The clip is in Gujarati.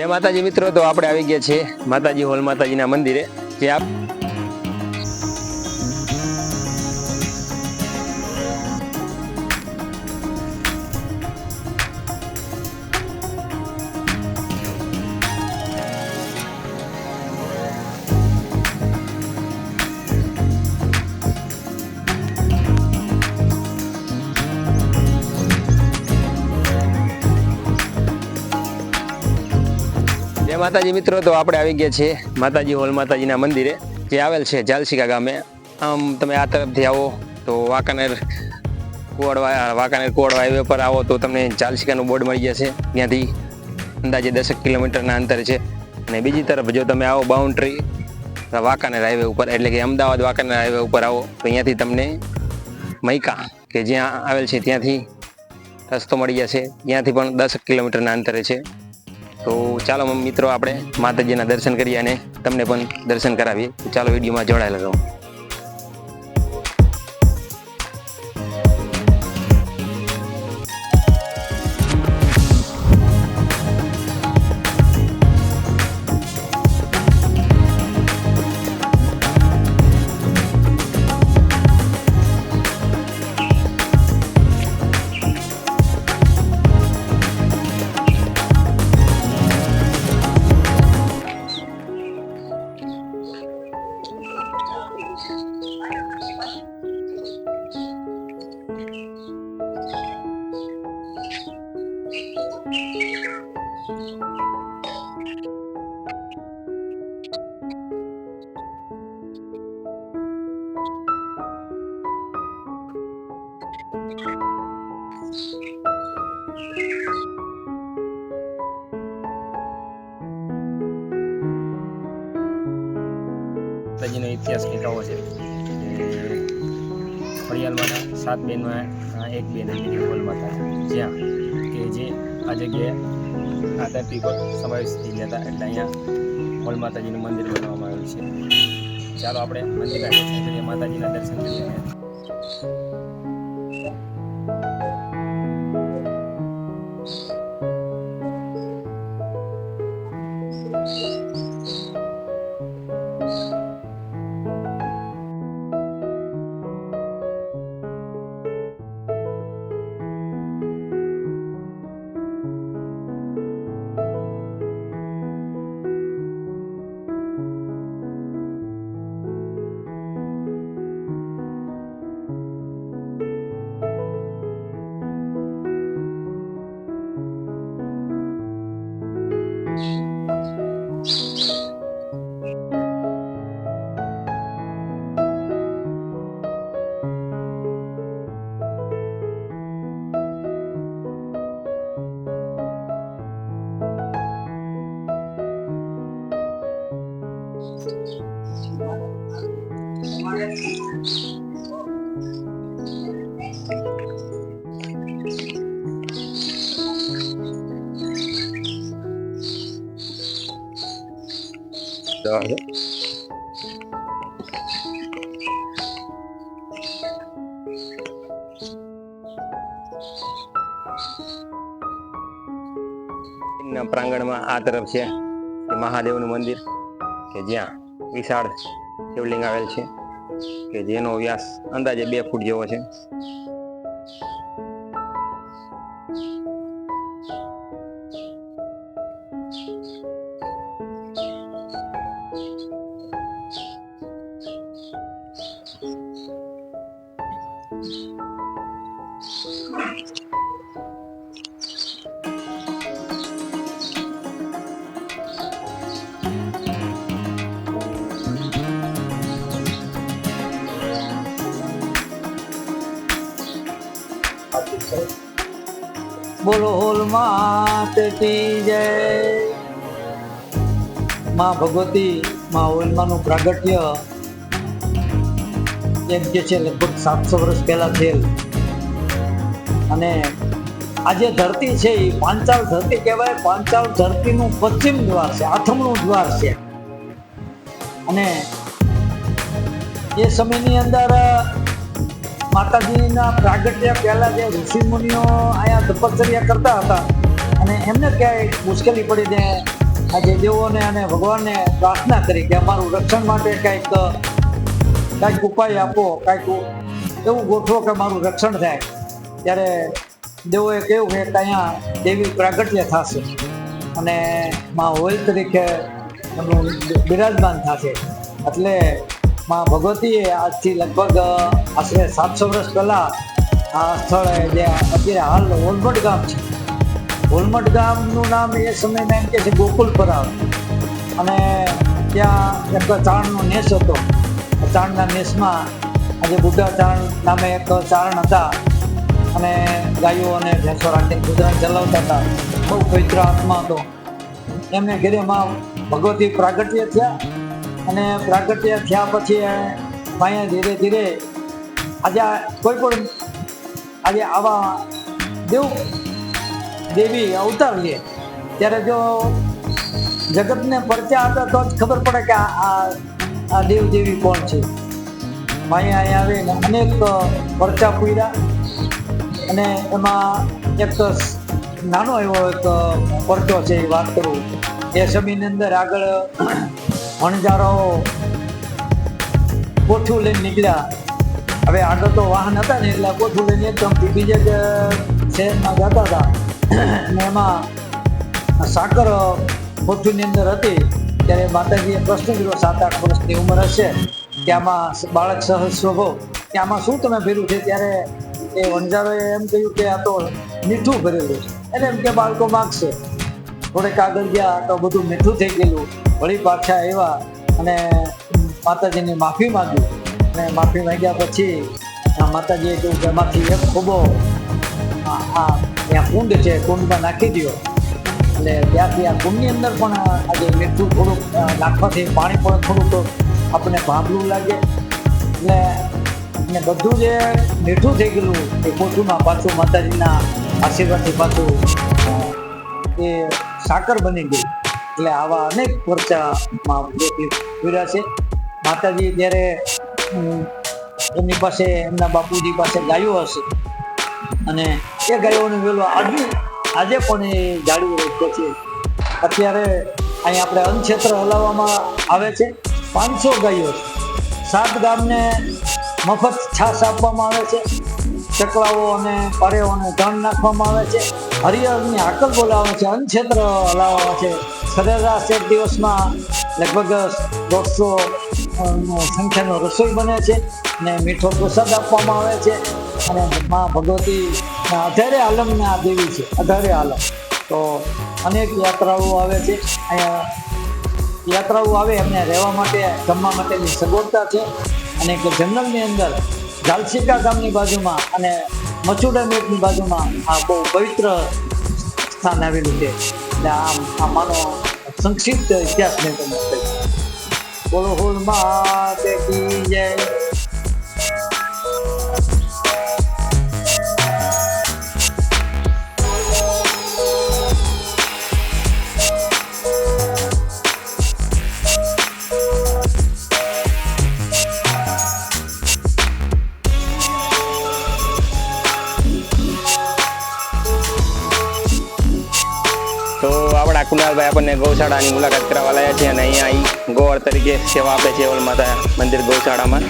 જય માતાજી મિત્રો તો આપણે આવી ગયા છીએ માતાજી હોલ માતાજીના મંદિરે. જે આપ માતાજી મિત્રો, તો આપણે આવી ગયા છીએ માતાજી હોલ માતાજીના મંદિરે, જે આવેલ છે જાલસિકા ગામે. આમ તમે આ તરફથી આવો તો વાંકાનેર કુવાડવા વાંકાનેર કુવાડવા હાઈવે પર આવો તો તમને જાલસિકાનું બોર્ડ મળી જશે. ત્યાંથી અંદાજે દસેક કિલોમીટરના અંતરે છે. અને બીજી તરફ જો તમે આવો બાઉન્ડ્રી વાંકાનેર હાઈવે ઉપર, એટલે કે અમદાવાદ વાંકાનેર હાઈવે ઉપર આવો, તો અહીંયાથી તમને મૈકા, કે જ્યાં આવેલ છે ત્યાંથી રસ્તો મળી જશે. ત્યાંથી પણ દસ કિલોમીટરના અંતરે છે. તો ચાલો મિત્રો, આપણે માતાજીના દર્શન કરીએ અને તમને પણ દર્શન કરાવીએ. ચાલો વિડીયોમાં જોડાયેલા રહો. ઇતિહાસ કંઈક છે? ફળિયાલમાંના સાત બેનમાં એક બેન હતી માતા. જ્યાં કે જે આ જગ્યાએ આ ધરતી પર સમાવેશ થઈ ગયા હતા એટલે અહીંયા હોલ માતાજીનું મંદિર બનાવવામાં આવ્યું છે. ચાલો આપણે મંદિર માતાજીના દર્શન કરીએ. ના પ્રાંગણમાં આ તરફ છે મહાદેવનું મંદિર કે જ્યાં વિશાળ શિવલિંગ આવેલ છે કે જેનો વ્યાસ અંદાજે બે ફૂટ જેવો છે. બોલો હોલમાં તેટી જય. માં ભગવતી, માં હોલમાનું પ્રાગટ્ય. એમ કે છે, લગભગ સાતસો વર્ષ પહેલા થયેલ. અને આ જે ધરતી છે, એ પાંચાળ ધરતી કહેવાય. પાંચાળ ધરતીનું પશ્ચિમ દ્વાર છે, આથમણું દ્વાર છે. અને એ સમયની અંદર માતાજીના પ્રાગટ્ય પહેલાં જે ઋષિ મુનિઓ અહીંયા તપશ્ચર્યા કરતા હતા અને એમને ક્યાંય મુશ્કેલી પડી ને આજે દેવોને અને ભગવાનને પ્રાર્થના કરી કે અમારું રક્ષણ માટે કંઈક, કાંઈક ઉપાય આપો, કાંઈક એવું ગોઠવો કે મારું રક્ષણ થાય. ત્યારે દેવોએ કહ્યું કે અહીંયા દેવી પ્રાગટ્ય થશે અને માં હોલ તરીકે એમનું બિરાજમાન થશે. એટલે માં ભગવતીએ આજથી લગભગ આશરે સાતસો વર્ષ પહેલાં આ સ્થળે જે અત્યારે હાલ હોલમટ ગામ છે. હોલમટ ગામનું નામ એ સમયમાં એમ કે છે ગોકુલપરા અને ત્યાં એક ચારણનો નેસ હતો. ચારણના નેસમાં આજે બુઢા ચારણ નામે એક ચારણ હતા. અને ગાયો અને ભેંસો રાખીને ગુજરાત ચલાવતા હતા. બહુ પવિત્ર આત્મા હતો. એમને ઘેરે માં ભગવતી પ્રાગટ્ય થયા. અને પ્રાગટ્ય થયા પછી માયા ધીરે ધીરે આજે કોઈ પણ આજે આવા દેવ દેવી અવતાર લે ત્યારે જો જગતને પરચા હતા તો જ ખબર પડે કે આ દેવ દેવી કોણ છે. માયા અહીંયા આવીને અનેક પરચા પૂર્યા અને એમાં એક નાનો એવો એક પરચો છે એ વાત કરું એ સમયની અંદર આગળ વણજારાઓ કોઠું લઈને નીકળ્યા. હવે આગળ તો વાહન હતા ને, એટલે કોઠું લઈને એકદમથી બીજે જ શહેરમાં જતા હતા. અને એમાં સાકર કોઠુંની અંદર હતી. ત્યારે માતાજીએ પ્રશ્ન કર્યો સાત આઠ વર્ષની ઉંમર હશે કે આમાં બાળક સહજ સ્વભાવ કે આમાં શું તમે ભર્યું છે? ત્યારે એ વણજારોએ એમ કહ્યું કે આ તો મીઠું ભરેલું છે. એટલે એમ કે બાળકો માગશે. થોડેક આગળ ગયા તો બધું મીઠું થઈ ગયેલું. વળી પાછા આવ્યા અને માતાજીની માફી માગી. અને માફી માંગ્યા પછી માતાજીએ કહ્યું કે એમાંથી એક ખૂબો આ ત્યાં કુંડ છે, કુંડમાં નાખી દો એટલે ત્યાંથી આ કુંડની અંદર પણ આજે મીઠું થોડુંક નાખવાથી પાણી પણ થોડુંક આપણને ભાંભલું લાગે. એટલે ને બધું જે મીઠું થઈ ગયેલું એ કોઠુમાં પાછું માતાજીના આશીર્વાદથી પાછું એ સાકર બની ગઈ. એટલે આવા અનેક પરચામાં જોયા છે. માતાજી જ્યારે એમની પાસે, એમના બાપુજી પાસે ગાયો હશે અને એ ગાયોનું વેલો આજે આજે પણ એ જાળવી રાખ્યો છે. અત્યારે અહીં આપણે અન્નક્ષેત્ર હલાવવામાં આવે છે. પાંચસો ગાયો છે. સાત ગામને મફત છાશ આપવામાં આવે છે. ચકલાઓ અને પારેઓને ધન નાખવામાં આવે છે. હરિહરની હાકલ બોલાવવાનું છે અન્નક્ષેત્ર હલાવવામાં છે. સરેરાશ એક દિવસમાં લગભગ દોઢસો સંખ્યાનો રસોઈ બને છે અને મીઠો પ્રસાદ આપવામાં આવે છે અને મા ભગવતી અઢારે આ દેવી છે, અઢારે આલમ. તો અનેક યાત્રાળુઓ આવે છે. અહીંયા યાત્રાઓ આવે એમને રહેવા માટે, જમવા માટેની સગવડતા છે. અને જંગલની અંદર ઝાલસિકા ગામની બાજુમાં અને મચુડા મેટની બાજુમાં આ બહુ પવિત્ર સ્થાન આવેલું છે. એટલે આમ આ માનો સંક્ષિપ્ત ઇતિહાસ મેં તમને બોલો, હોલ જય. તો આપણા કુનાલભાઈ આપણને ગૌશાળાની મુલાકાત કરાવવા લાયા છે અને અહીંયા ગોળ તરીકે સેવા આપે છે ઓલ માતા મંદિર ગૌશાળામાં.